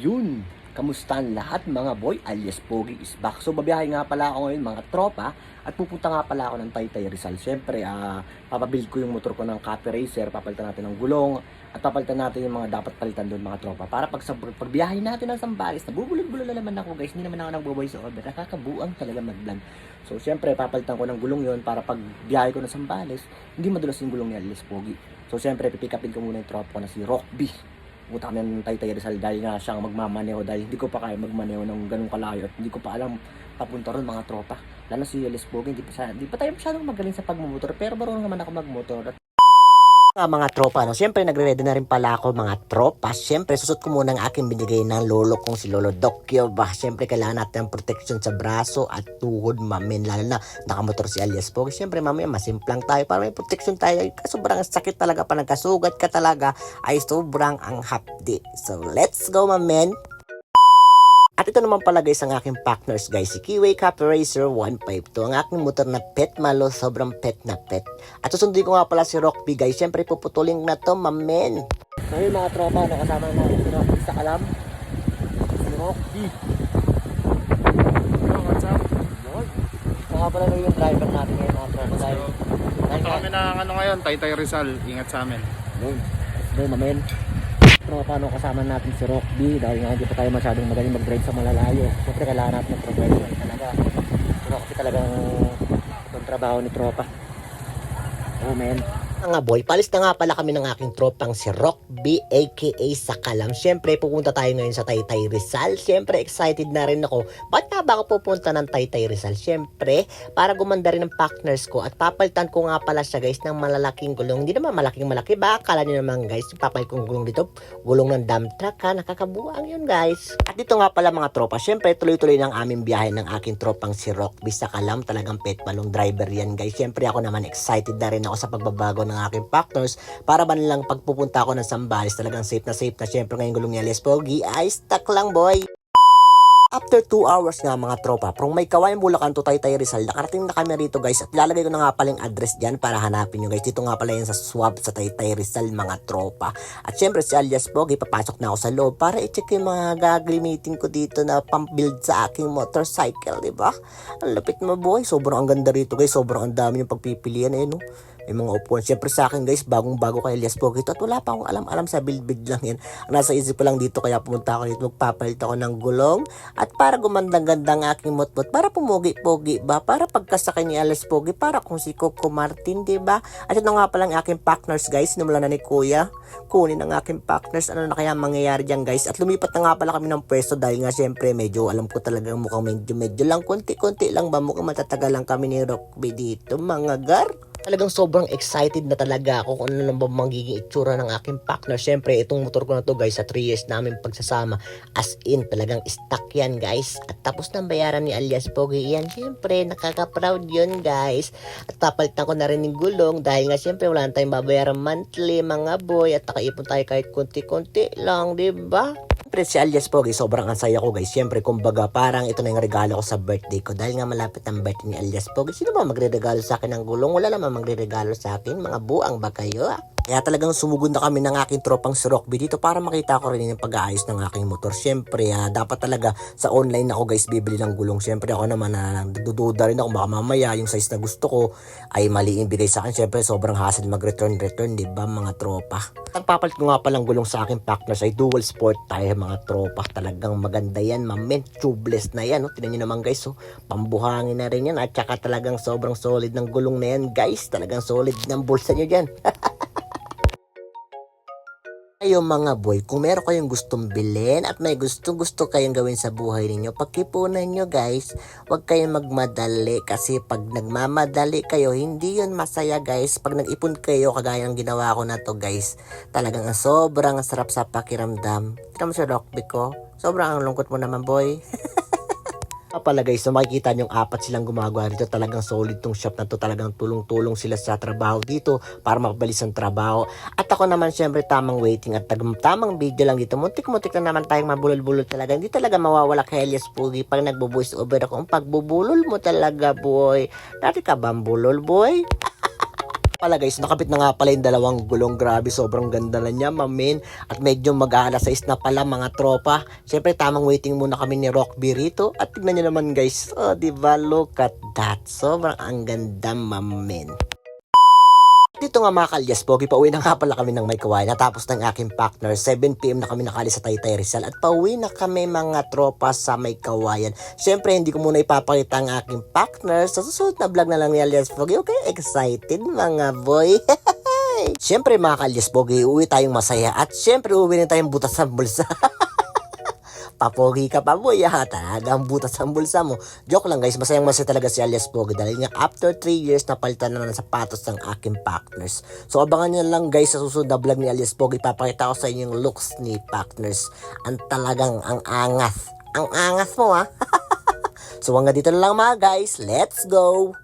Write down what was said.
Ayun, kamusta ang lahat mga boy alias Pogi is back. So babiyahe nga pala ako ngayon mga tropa at pupunta nga pala ako ng Taytay Rizal. Siyempre, ah papabuild ko yung motor ko ng Copy Racer, papalitan natin ng gulong at papalitan natin yung mga dapat palitan doon mga tropa. Para pag sa pagbiyahe natin ng Sambales, nabubulol-bulol na naman ako guys. Hindi naman ako nagbo-voice over. Nakakabuang talaga mag-vlog. So siyempre, papalitan ko ng gulong yon para pag biyahe ko ng Sambales, hindi madulas yung gulong ni alias Pogi. So siyempre, pipikapin ko muna yung tropa ko na si Rockby puta kami ng Taytay Rizal dahil nga siyang magmamaneho dahil hindi ko pa kaya magmaneho ng ganung kalayo at hindi ko pa alam papunta ron mga tropa. Lalo si Alice Bogue, hindi pa, siya, hindi pa tayo masyadong magaling sa pagmumotor pero marunong naman ako magmotor Ah, mga tropa, no? Siyempre, nagre-ready na rin pala ako, mga tropa. Siyempre, susot ko muna ang aking binigay ng lolo kong si Lolo Dokyo ba? Siyempre, kailangan natin ng protection sa braso at tuhod, mamin. Lalo na, nakamotor si Alias Pogi. Siyempre, mamaya, masimplang tayo para may protection tayo. Sobrang sakit talaga pa nagkasugat ka talaga ay sobrang ang hapdi. So, let's go, mamin. At ito naman pala guys ang aking partners guys, si Kiway Copy Racer 152. Ang aking motor na pet malo, sobrang pet na pet. At susundin ko nga pala si Rockby guys, syempre puputulin na to mamen. Yun mga tropa, nakasama na si Rockby sa kalam. Si Rockby. Yo, what's up? Yun. Ito nga pala yung driver natin ngayon mga tropa. Dahil Punta kami ng ano ngayon, Taytay Rizal. Ingat sa amin. Yun. Let's go mamen. Tropa, no, kasama natin si Rockby dahil nga hindi pa tayo masyadong magaling mag-drive sa malalayo. Siyempre kailangan natin ng professional talaga. Pero kasi talagang itong trabaho ni Tropa. Oh man. Nga boy, palis na nga pala kami ng aking tropang si Rockby aka Sakalam. Siyempre pupunta tayo ngayon sa Taytay Rizal. Siyempre excited na rin ako. Ba't nga ba ako pupunta ng Taytay Rizal? Siyempre, para gumanda rin ang partners ko at papalitan ko nga pala siya guys ng malalaking gulong. Hindi naman malaking malaki ba? Akala niyo naman guys, papalit kong gulong dito. Gulong ng dump truck ha, nakakabuang yun guys. At dito nga pala mga tropa, syempre tuloy-tuloy ng aming biyahe ng aking tropang si Rockby sa Kalam. Talagang pet palong driver yan guys. Syempre ako naman excited na rin ako sa pagbabago ng aking factors para ba nilang pagpupunta ako ng Sambales talagang safe na safe na syempre ngayong gulong ni Pogi ay stuck lang boy. After 2 hours nga mga tropa, from may kawayan Bulacan to Taytay Rizal, nakarating na kami rito guys at lalagay ko na nga pala yung address dyan para hanapin nyo guys. Dito nga pala yan sa swab sa Taytay Rizal mga tropa. At syempre si alias Pogi, papasok na ako sa loob para i-check yung mga gagamitin ko dito na pang-build sa aking motorcycle, di ba? Ang lapit mo boy, sobrang ang ganda rito guys, sobrang ang dami yung pagpipilian eh no. May mga upuan. Siyempre sa akin guys, bagong bago kay Elias Pogi ito. At wala pa akong alam-alam sa build-build lang yan. Nasa isip ko lang dito kaya pumunta ako dito. Magpapalit ako ng gulong. At para gumandang-ganda ang aking motmot. Para pumugi-pogi ba? Para pagkasakay ni Elias Pogi. Para kung si Coco Martin, di ba? At ito nga pala ang aking partners guys. Sinumulan na ni Kuya. Kunin ang aking partners. Ano na kaya mangyayari dyan guys? At lumipat na nga pala kami ng pwesto dahil nga syempre medyo alam ko talagang mukhang medyo medyo lang konti-konti lang ba mukhang matatagal lang kami ni Rockby dito mga gar. Talagang sobrang excited na talaga ako kung ano na ba magiging itsura ng aking partner. Siyempre, itong motor ko na to guys, sa 3 years namin pagsasama. As in, talagang stuck yan guys. At tapos ng bayaran ni alias Pogi yan. Siyempre, nakaka-proud yun guys. At papalitan ko na rin ng gulong dahil nga siyempre wala na tayong babayaran monthly mga boy. At nakaipon tayo kahit konti-konti lang, di ba? Siyempre si alias Pogi, sobrang ang saya ko guys. Siyempre, kumbaga, parang ito na yung regalo ko sa birthday ko. Dahil nga malapit ang birthday ni alias Pogi. Sino ba magre-regalo sa akin ng gulong? Wala naman magre-regalo sa akin. Mga buang ba kayo? Ah? Kaya talagang sumugod na kami ng aking tropang si Rockby dito para makita ko rin yung pag-aayos ng aking motor. Siyempre, ah, dapat talaga sa online ako guys bibili ng gulong. Siyempre ako naman na nagdududa rin ako baka mamaya yung size na gusto ko ay mali yung bigay sa akin. Siyempre, sobrang hassle mag-return return, di ba mga tropa? Ang papalit ko nga palang gulong sa aking partners ay dual sport tire mga tropa. Talagang maganda yan, mamen. Tubeless na yan. No? Tinan nyo naman guys, so, pambuhangin na rin yan. At saka talagang sobrang solid ng gulong na yan guys. Talagang solid ng bulsa nyo dyan. Kayo mga boy, kung meron kayong gustong bilhin at may gustong gusto kayong gawin sa buhay ninyo, pagkipunan nyo guys, huwag kayong magmadali kasi pag nagmamadali kayo, hindi yun masaya guys. Pag nag-ipon kayo, kagaya ng ginawa ko na to guys, talagang sobrang sarap sa pakiramdam. Tignan mo si Rockby ko, sobrang ang lungkot mo naman boy. Pala guys, so makikita nyo apat silang gumagawa dito. Talagang solid tong shop na to. Talagang tulong-tulong sila sa trabaho dito para mapabilis ang trabaho. At ako naman syempre tamang waiting at tamang video lang dito. Muntik-muntik na naman tayong mabulol-bulol talaga. Hindi talaga mawawala kay Elias Pugi pag nagbo-voice over ako. Ang pagbubulol mo talaga boy. Dati ka ba ang bulol boy? Pala guys, nakapit na nga pala yung dalawang gulong. Grabe, sobrang ganda na niya, mamin. At medyo mag-aalas 6 na pala mga tropa. Siyempre, tamang waiting muna kami ni Rockby rito. At tignan niyo naman guys, oh, di ba? Look at that. Sobrang ang ganda, mamin. Dito nga mga kalyas, Pogi, pauwi na nga pala kami ng may kawain. Natapos ng aking partner, 7pm na kami nakalis sa Taytay Rizal at pauwi na kami mga tropa sa may kawayan. Siyempre, hindi ko muna ipapakita ang aking partner. Sa susunod na vlog na lang ni Alias Pogi. Okay, excited mga boy. Siyempre mga kalyas, Pogi, uwi tayong masaya. At siyempre, uwi rin tayong butas sa bulsa. Papogi ka pa boy ha, talagang butas ang bulsa mo. Joke lang guys, masayang masaya talaga si Alias Pogi dahil nga after 3 years napalitan na ng sapatos ng aking partners. So abangan nyo lang guys sa susunod na vlog ni Alias Pogi, papakita ko sa inyo yung looks ni partners. Ang talagang ang angas. Ang angas mo ha. so hanggang dito na lang mga guys, let's go!